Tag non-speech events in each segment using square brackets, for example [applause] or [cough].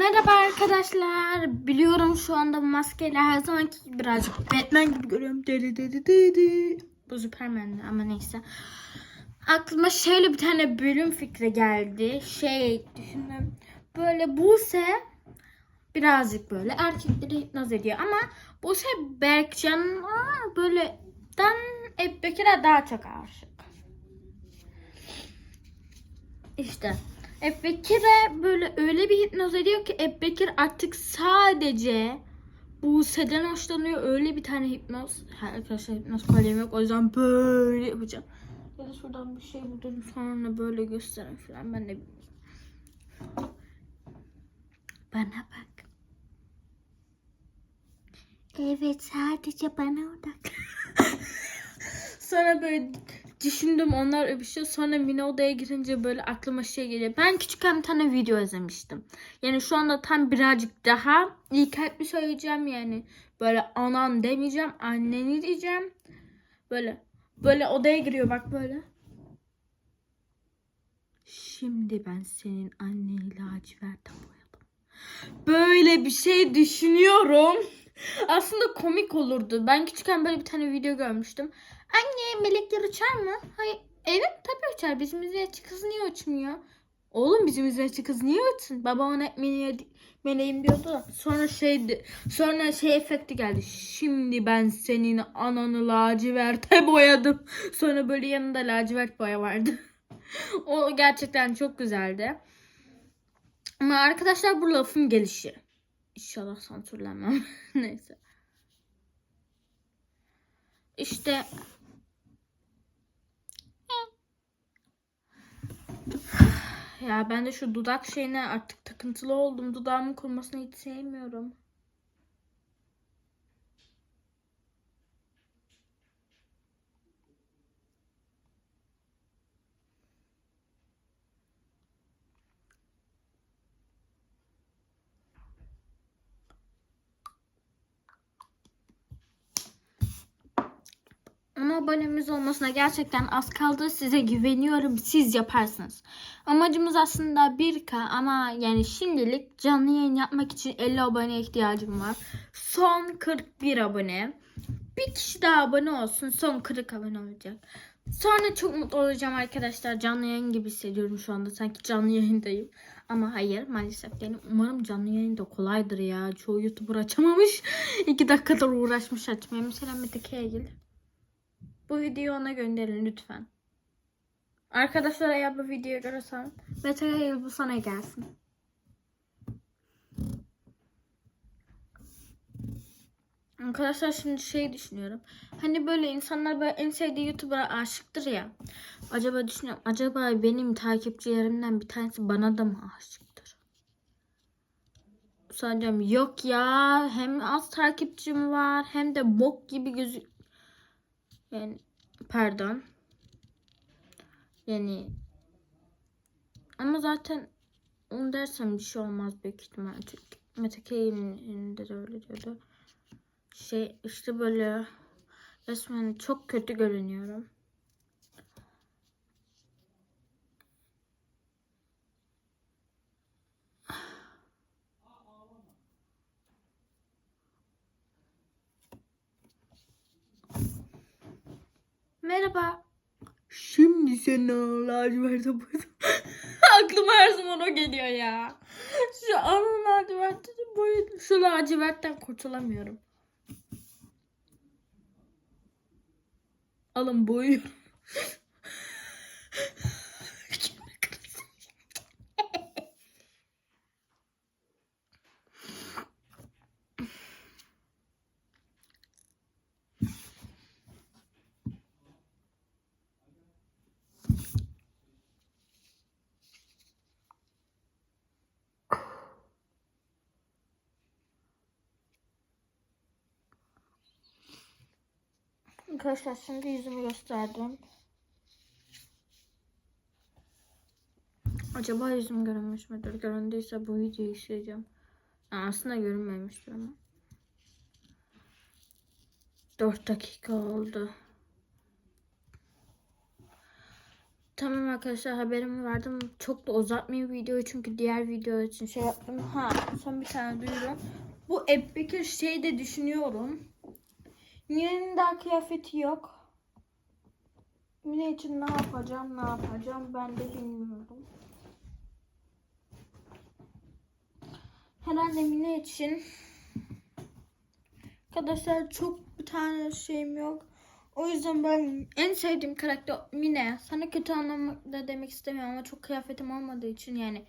Merhaba arkadaşlar. Biliyorum şu anda maskeyle her zamanki gibi birazcık Batman gibi görüyorum. Dedi dedi dedi. Bu Superman ama neyse. Aklıma şöyle bir tane bölüm fikri geldi. Şey düşündüm. Böyle Buse birazcık böyle erkekleri hipnoz ediyor ama Buse Berkcan'a böyle dan Ebu Bekir'e daha çok aşık. İşte Ebu Bekir'e böyle öyle bir hipnoz ediyor ki Ebu Bekir artık sadece Buse'den hoşlanıyor. Öyle bir tane hipnoz. Ha, Arkadaşlar hipnoz kalemim yok. O yüzden böyle yapacağım. Ya da şuradan bir şey buldum sonra böyle gösterin falan. Ben de. Bana bak. Evet sadece bana odak. [laughs] Sonra böyle düşündüm onlar öpüşüyor. Sonra mini odaya girince böyle aklıma şey geliyor. Ben küçükken bir tane video izlemiştim. Yani şu anda tam birazcık daha iyi kalpli söyleyeceğim yani. Böyle anan demeyeceğim. Anneni diyeceğim. Böyle böyle odaya giriyor bak böyle. Şimdi ben senin anneni laciverte boyadım. Böyle bir şey düşünüyorum. Aslında komik olurdu. Ben küçükken böyle bir tane video görmüştüm. Anne melekler uçar mı? Hayır. Evet tabii uçar. Bizim üzerindeki kız niye uçmuyor? Oğlum bizim üzerindeki kız niye uçsun? Baba ona meleğe, meleğim diyordu. Sonra şeydi. Sonra şey efekti geldi. Şimdi ben senin ananı laciverte [laughs] boyadım. Sonra böyle yanında lacivert boya vardı. [laughs] o gerçekten çok güzeldi. Ama arkadaşlar bu lafın gelişi. İnşallah sansürlenmem. [laughs] Neyse. İşte ya ben de şu dudak şeyine artık takıntılı oldum. Dudağımın kurumasını hiç sevmiyorum. Ama abonemiz olmasına gerçekten az kaldı. Size güveniyorum. Siz yaparsınız. Amacımız aslında 1K ama yani şimdilik canlı yayın yapmak için 50 abone ihtiyacım var. Son 41 abone. Bir kişi daha abone olsun. Son 40 abone olacak. Sonra çok mutlu olacağım arkadaşlar. Canlı yayın gibi hissediyorum şu anda. Sanki canlı yayındayım. Ama hayır maalesef değilim. Umarım canlı yayın da kolaydır ya. Çoğu YouTuber açamamış. [laughs] 2 dakikadır uğraşmış açmaya. Mesela Mete Kegil. Bu videoyu ona gönderin lütfen. Arkadaşlar eğer bu videoyu görürsen Mete bu sana gelsin. Arkadaşlar şimdi şey düşünüyorum. Hani böyle insanlar böyle en sevdiği YouTuber'a aşıktır ya. Acaba düşünüyorum. Acaba benim takipçilerimden bir tanesi bana da mı aşıktır? Sanacağım yok ya. Hem az takipçim var hem de bok gibi gözü yani pardon. Yani ama zaten onu dersem bir şey olmaz büyük ihtimal. Çünkü Mete K'nin de öyle diyordu. Şey işte böyle resmen çok kötü görünüyorum. Merhaba. Şimdi sen laciverte boyadım. [laughs] Aklıma her zaman o geliyor ya. Şu an laciverte boyadım. Şu lacivertten kurtulamıyorum. Alın boyuyorum. Arkadaşlar şimdi yüzümü gösterdim. Acaba yüzüm görünmüş müdür? Göründüyse bu videoyu izleyeceğim. Ha, aslında görünmemiştir ama. 4 dakika oldu. Tamam arkadaşlar haberimi verdim. Çok da uzatmayayım videoyu çünkü diğer video için şey yaptım. Ha son bir tane duyurum. Bu Ebbekir şey de düşünüyorum. Mine'nin daha kıyafeti yok. Mine için ne yapacağım ne yapacağım ben de bilmiyorum. Herhalde Mine için arkadaşlar çok bir tane şeyim yok. O yüzden ben en sevdiğim karakter Mine. Sana kötü anlamda demek istemiyorum ama çok kıyafetim olmadığı için yani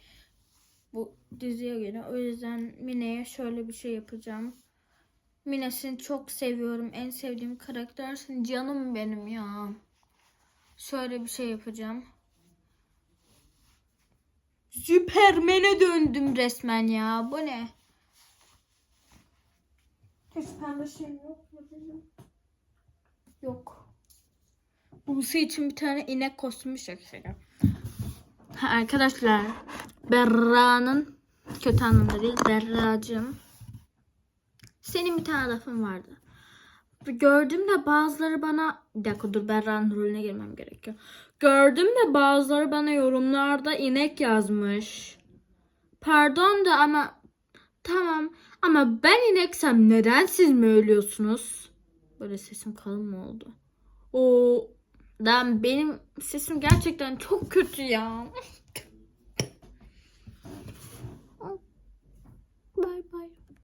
bu diziye göre. O yüzden Mine'ye şöyle bir şey yapacağım. Mine'sini çok seviyorum. En sevdiğim karaktersin. Canım benim ya. Şöyle bir şey yapacağım. Süpermen'e döndüm resmen ya. Bu ne? Hiç pembe şeyim yok mu? Yok. Buse için bir tane inek kostümü çekeceğim. Arkadaşlar Berra'nın kötü anlamda değil Berra'cığım. Senin bir tane lafın vardı. Gördüm de bazıları bana bir dakika dur Berra'nın rolüne girmem gerekiyor. Gördüm de bazıları bana yorumlarda inek yazmış. Pardon da ama tamam ama ben ineksem neden siz mi ölüyorsunuz? Böyle sesim kalın mı oldu? O ben benim sesim gerçekten çok kötü ya.